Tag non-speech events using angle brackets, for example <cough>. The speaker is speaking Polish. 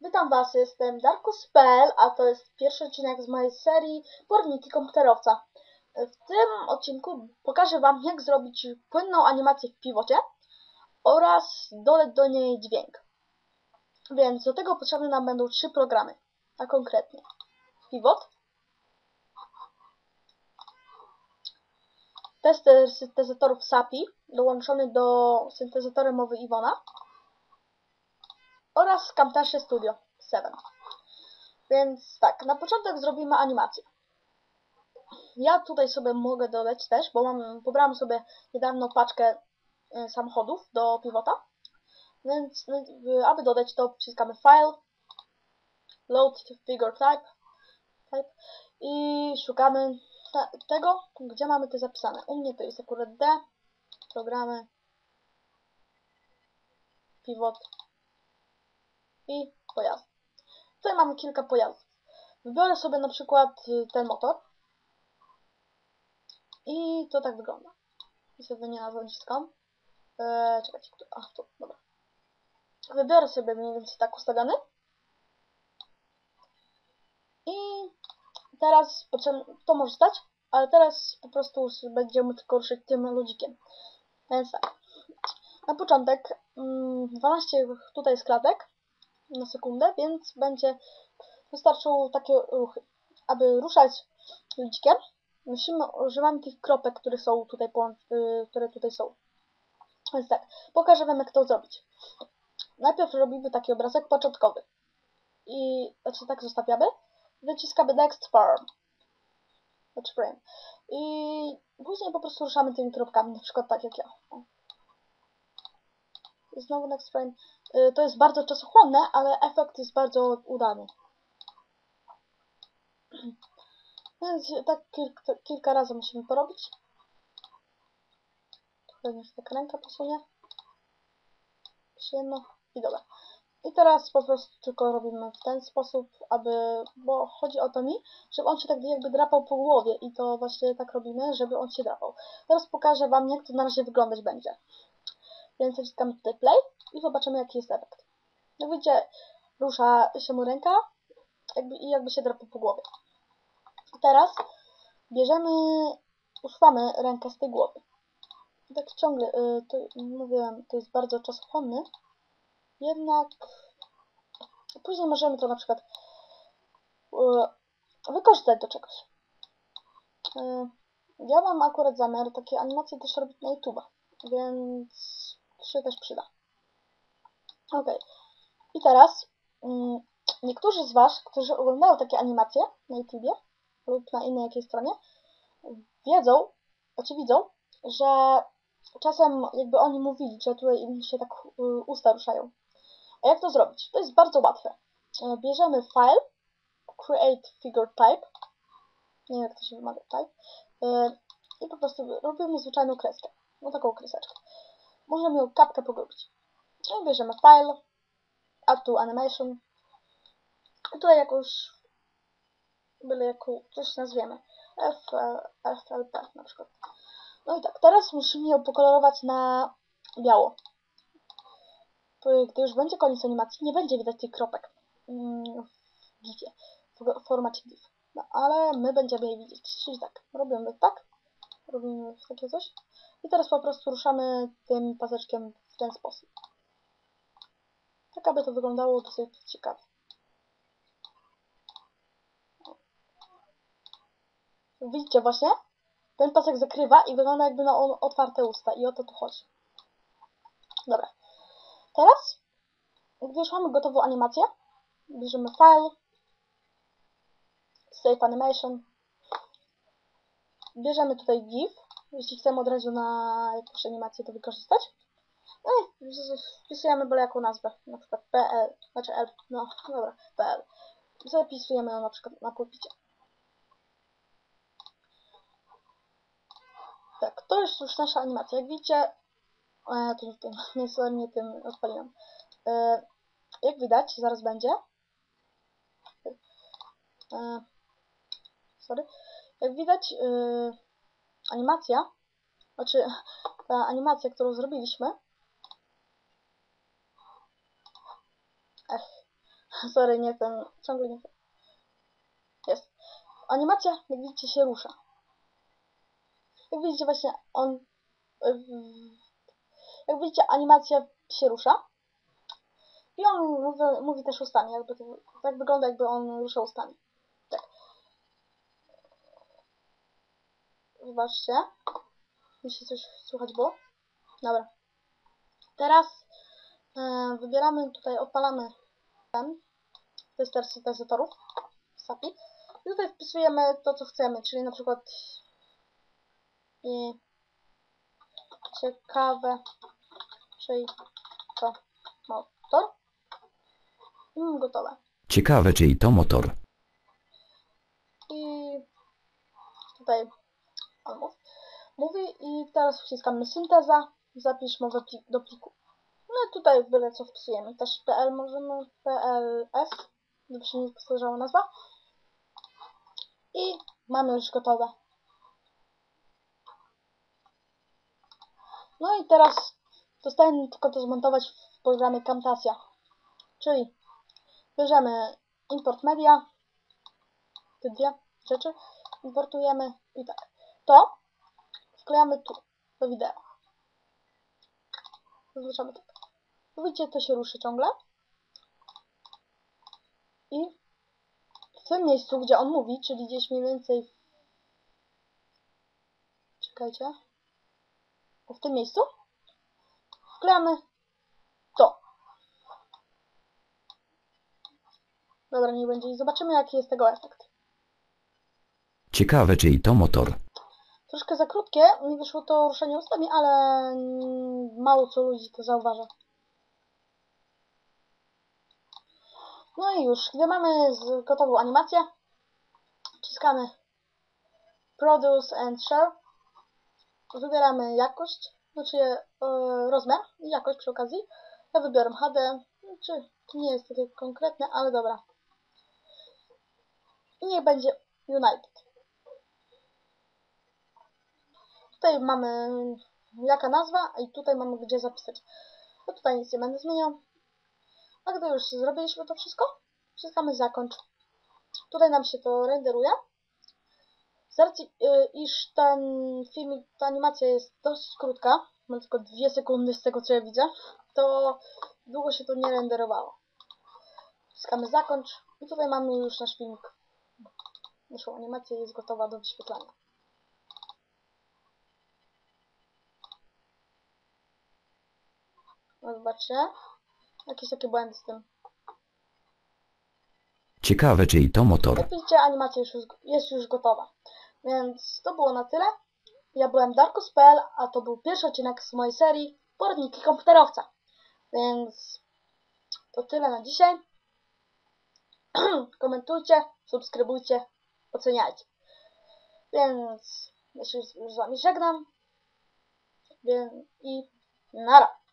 Witam Was, jestem Darkus.pl, a to jest pierwszy odcinek z mojej serii Porniki komputerowca. W tym odcinku pokażę Wam, jak zrobić płynną animację w pivocie oraz dodać do niej dźwięk. Więc do tego potrzebne nam będą trzy programy, a konkretnie Pivot, tester syntezatorów SAPI dołączony do syntezatora mowy Iwona oraz Camtasia Studio 7. Więc tak, na początek zrobimy animację. Ja tutaj sobie mogę dodać też, bo mam, pobrałam sobie niedawno paczkę y, samochodów do pivota. Więc y, aby dodać to przyciskamy File, Load Figure Type, type i szukamy te, tego, gdzie mamy te zapisane. U mnie to jest akurat D, programy, pivot, i pojazd. Tutaj mamy kilka pojazdów. Wybiorę sobie na przykład y, ten motor. I to tak wygląda. Sobie nie nazwę naciskam. Eee, czekajcie, a tu, dobra. Wybiorę sobie mniej więcej tak ustawiony. I teraz to może stać, ale teraz po prostu będziemy tylko ruszyć tym ludzikiem. Więc tak. Na początek 12 mm, tutaj jest klatek na sekundę, więc będzie wystarczą takie ruchy. Aby ruszać liczkiem, musimy, używamy tych kropek, które są tutaj, y, które tutaj są. Więc tak, pokażę Wam jak to zrobić. Najpierw robimy taki obrazek początkowy. I, znaczy tak zostawiamy. Wyciskamy Next Farm. Znaczy frame. I później po prostu ruszamy tymi kropkami, na przykład tak jak ja. Znowu Next Frame. Y, to jest bardzo czasochłonne, ale efekt jest bardzo udany. <clears throat> Więc tak kilka, kilka razy musimy porobić. Trochę niech tak ręka posunie. Przyjemno. I dobra. I teraz po prostu tylko robimy w ten sposób, aby, bo chodzi o to mi, żeby on się tak jakby drapał po głowie i to właśnie tak robimy, żeby on się drapał. Teraz pokażę Wam, jak to na razie wyglądać będzie. Więc naciskamy tutaj play i zobaczymy jaki jest efekt. Jak widzicie, rusza się mu ręka jakby, i jakby się drapał po głowie. Teraz bierzemy, usuwamy rękę z tej głowy. Tak ciągle, y, to mówiłem, to jest bardzo czasochłonny, jednak później możemy to na przykład y, wykorzystać do czegoś. Y, ja mam akurat zamiar takie animacje też robić na YouTube, więc się też przyda. Ok. I teraz mm, niektórzy z Was, którzy oglądają takie animacje na YouTubie lub na innej jakiejś stronie, wiedzą, znaczy widzą, że czasem jakby oni mówili, że tutaj im się tak y, usta ruszają. A jak to zrobić? To jest bardzo łatwe. E, bierzemy file, create figure type, nie wiem jak to się wymawia, type, e, i po prostu robimy zwyczajną kreskę, no taką kreseczkę. Możemy ją kapkę pogrubić. No i bierzemy file, add to animation. I tutaj jakąś, byle jaką, coś nazwiemy. FLP na przykład. No i tak, teraz musimy ją pokolorować na biało. Gdy już będzie koniec animacji, nie będzie widać tych kropek mm, w GIFie, w formacie GIF. No, ale my będziemy je widzieć. Czyli tak, robimy tak, robimy takie coś. I teraz po prostu ruszamy tym paseczkiem w ten sposób. Tak, aby to wyglądało dosyć ciekawie. Widzicie właśnie? Ten pasek zakrywa i wygląda jakby na otwarte usta. I o to tu chodzi. Dobra. Teraz, gdy już mamy gotową animację, bierzemy file, save animation, bierzemy tutaj GIF, jeśli chcemy od razu na jakąś animację to wykorzystać. No i wpisujemy byle jaką nazwę, na przykład PL, znaczy L, no dobra, PL. Zapisujemy ją na przykład na pulpicie. Tak, to jest już nasza animacja. Jak widzicie, e, to <laughs> nie tym, nie, nie tym odpaliłam. E, jak widać, zaraz będzie. E, sorry. Jak widać, e, animacja, znaczy ta animacja, którą zrobiliśmy, ech, Sorry, nie ten, ciągle nie ten. Jest. Animacja, jak widzicie, się rusza. Jak widzicie, właśnie on... yy, Jak widzicie, animacja się rusza. I on mówi, mówi też ustami, jakby tak wygląda, jakby on ruszał ustami. Tak. Zobaczcie. Jeśli coś słychać było. Dobra. Teraz e, wybieramy tutaj, odpalamy ten tester syntezatorów SAPI. I tutaj wpisujemy to, co chcemy, czyli na przykład i ciekawe, czyli to motor. I mam gotowe. Ciekawe, czyj to motor. I tutaj on mówi, mówi i teraz wciskamy synteza, zapisz mowę do pliku. No tutaj byle co wpisujemy. Też PL możemy, PLS, żeby się nie powtarzała nazwa. I mamy już gotowe. No i teraz zostaje tylko to zmontować w programie Camtasia. Czyli bierzemy import media, te dwie rzeczy, importujemy i tak. To wklejamy tu, do wideo. Zaznaczamy tak. Widzicie, to się ruszy ciągle. I w tym miejscu, gdzie on mówi, czyli gdzieś mniej więcej... Czekajcie. W tym miejscu wklejamy to. Dobra, nie będzie. I zobaczymy, jaki jest tego efekt. Ciekawe, czyj to motor. Troszkę za krótkie, mi wyszło to ruszenie ustami, ale mm, mało co ludzi to zauważa. No i już, gdy mamy gotową animację, wciskamy Produce and Share, wybieramy jakość, znaczy e, rozmiar i jakość przy okazji. Ja wybieram HD, znaczy to nie jest takie konkretne, ale dobra. I niech będzie United. Tutaj mamy jaka nazwa i tutaj mamy gdzie zapisać. No tutaj nic nie będę zmieniał. A gdy już zrobiliśmy to wszystko, wciskamy zakończ. Tutaj nam się to renderuje. Z racji, y, iż ten filmik, ta animacja jest dosyć krótka, ma tylko 2 sekundy z tego co ja widzę, to długo się to nie renderowało. Wciskamy zakończ i tutaj mamy już nasz filmik. Naszą animację jest gotowa do wyświetlania. No zobaczcie. Jakieś takie błędy z tym. Ciekawe, czyj to motor. Jak widzicie, animacja już jest, już gotowa. Więc to było na tyle. Ja byłem Darkus.pl, a to był pierwszy odcinek z mojej serii Poradniki komputerowca. Więc to tyle na dzisiaj. <clears throat> Komentujcie, subskrybujcie, oceniajcie. Więc ja się już z wami żegnam. Więc i nara.